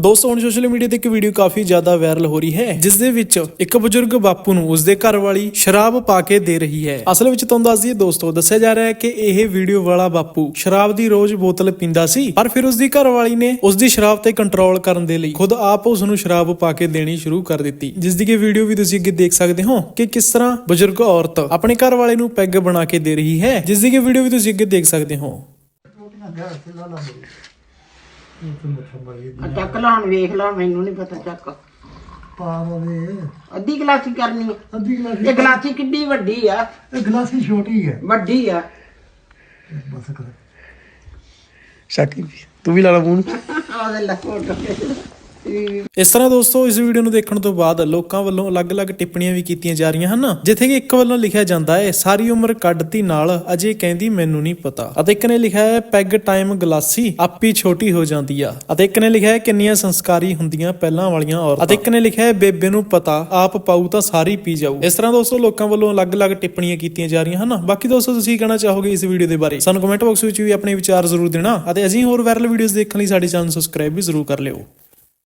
ਦੋਸਤੋ, ਹੁਣ social media ਤੇ ਇੱਕ ਵੀਡੀਓ ਕਾਫੀ ਜ਼ਿਆਦਾ ਵਾਇਰਲ ਹੋ ਰਹੀ ਹੈ ਜਿਸ ਦੇ ਵਿੱਚ ਇੱਕ ਬਜ਼ੁਰਗ ਬਾਪੂ ਨੂੰ ਉਸਦੇ ਘਰ ਵਾਲੀ ਸ਼ਰਾਬ ਪਾ ਕੇ ਦੇ ਰਹੀ ਹੈ। ਅਸਲ ਵਿੱਚ ਤੁਹਾਨੂੰ ਦੱਸ ਦਈਏ ਦੋਸਤੋ, ਦੱਸਿਆ ਜਾ ਰਿਹਾ ਹੈ ਕਿ ਇਹ ਵੀਡੀਓ ਵਾਲਾ ਬਾਪੂ ਸ਼ਰਾਬ ਦੀ ਰੋਜ਼ ਬੋਤਲ ਪੀਂਦਾ ਸੀ, ਪਰ ਫਿਰ ਉਸਦੀ ਘਰ ਵਾਲੀ ਨੇ ਉਸਦੀ ਸ਼ਰਾਬ ਤੇ ਕੰਟਰੋਲ ਕਰਨ ਦੇ ਲਈ ਖੁਦ ਆਪ ਉਸ ਨੂੰ ਸ਼ਰਾਬ ਪਾ ਕੇ ਦੇਣੀ ਸ਼ੁਰੂ ਕਰ ਦਿੱਤੀ। ਜਿਸ ਦੀ ਕਿ ਵੀਡੀਓ ਵੀ ਤੁਸੀਂ ਅੱਗੇ ਦੇਖ ਸਕਦੇ ਹੋ ਕਿ ਕਿਸ ਤਰ੍ਹਾਂ ਬਜ਼ੁਰਗ ਔਰਤ ਆਪਣੇ ਘਰ ਵਾਲੇ ਨੂੰ ਪੈਗ ਬਣਾ ਕੇ ਦੇ ਰਹੀ ਹੈ ਜਿਸ ਦੀ ਕਿ ਵੀਡੀਓ ਵੀ ਤੁਸੀਂ ਅੱਗੇ ਦੇਖ ਸਕਦੇ ਹੋ। ਆ ਚੱਕ ਲਾਣ ਵੇਖ ਲਾ ਮੈਨੂੰ ਨਹੀਂ ਪਤਾ ਚੱਕ। ਪਾਵਾ ਦੇ ਅੱਧੀ ਗਲਾਸੀ ਕਰਨੀ ਆ। ਅੱਧੀ ਗਲਾਸੀ ਇਹ ਗਲਾਸੀ ਕਿੱਡੀ ਵੱਡੀ ਆ? ਇਹ ਗਲਾਸੀ ਛੋਟੀ ਹੈ ਵੱਡੀ ਆ। ਬਸ ਕਰ। ਸ਼ਾਕੀ ਤੂੰ ਵੀ ਲਾ ਲਾ ਮੂੰਹ ਨੂੰ ਉਹਦੇ ਲੈ ਫੋਟੋ। ਇਸ ਤਰ੍ਹਾਂ ਦੋਸਤੋ, ਇਸ ਵੀਡੀਓ ਨੂੰ ਦੇਖਣ ਤੋਂ ਬਾਅਦ ਲੋਕਾਂ ਵੱਲੋਂ ਅਲੱਗ-ਅਲੱਗ ਟਿੱਪਣੀਆਂ ਵੀ ਕੀਤੀਆਂ ਜਾ ਰਹੀਆਂ ਹਨ। ਜਿੱਥੇ ਕਿ ਇੱਕ ਵੱਲੋਂ ਲਿਖਿਆ ਜਾਂਦਾ ਹੈ, ਸਾਰੀ ਉਮਰ ਕੱਢਤੀ ਨਾਲ ਅਜੇ ਕਹਿੰਦੀ ਮੈਨੂੰ ਨਹੀਂ ਪਤਾ। ਅਤੇ ਇੱਕ ਨੇ ਲਿਖਿਆ ਹੈ, ਪੈਗ ਟਾਈਮ ਗਲਾਸੀ, ਆਪੀ ਛੋਟੀ ਹੋ ਜਾਂਦੀ ਆ। ਅਤੇ ਇੱਕ ਨੇ ਲਿਖਿਆ ਹੈ, ਕਿੰਨੀਆਂ ਸੰਸਕਾਰੀ ਹੁੰਦੀਆਂ ਪਹਿਲਾਂ ਵਾਲੀਆਂ ਔਰਤਾਂ। ਅਤੇ ਇੱਕ ਨੇ ਲਿਖਿਆ ਹੈ, ਬੇਬੇ ਨੂੰ ਪਤਾ, ਆਪ ਪਾਊ ਤਾਂ ਸਾਰੀ ਪੀ ਜਾਊ। ਇਸ ਤਰ੍ਹਾਂ ਦੋਸਤੋ, ਲੋਕਾਂ ਵੱਲੋਂ ਅਲੱਗ-ਅਲੱਗ ਟਿੱਪਣੀਆਂ ਕੀਤੀਆਂ ਜਾ ਰਹੀਆਂ ਹਨ। ਬਾਕੀ ਦੋਸਤੋ, ਤੁਸੀਂ ਕਹਿਣਾ ਚਾਹੋਗੇ ਇਸ ਵੀਡੀਓ ਦੇ ਬਾਰੇ? ਸਾਨੂੰ ਕਮੈਂਟ ਬਾਕਸ ਵਿੱਚ ਵੀ ਆਪਣੇ ਵਿਚਾਰ ਜ਼ਰੂਰ ਦੇਣਾ। ਅਤੇ ਅਸੀਂ ਹੋਰ ਵਾਇਰਲ ਵੀਡੀਓਜ਼ ਦੇਖਣ ਲਈ ਸਾਡੇ ਚੈਨਲ ਸਬਸਕ੍ਰਾਈਬ ਵੀ ਜ਼ਰੂਰ ਕਰ ਲਿਓ।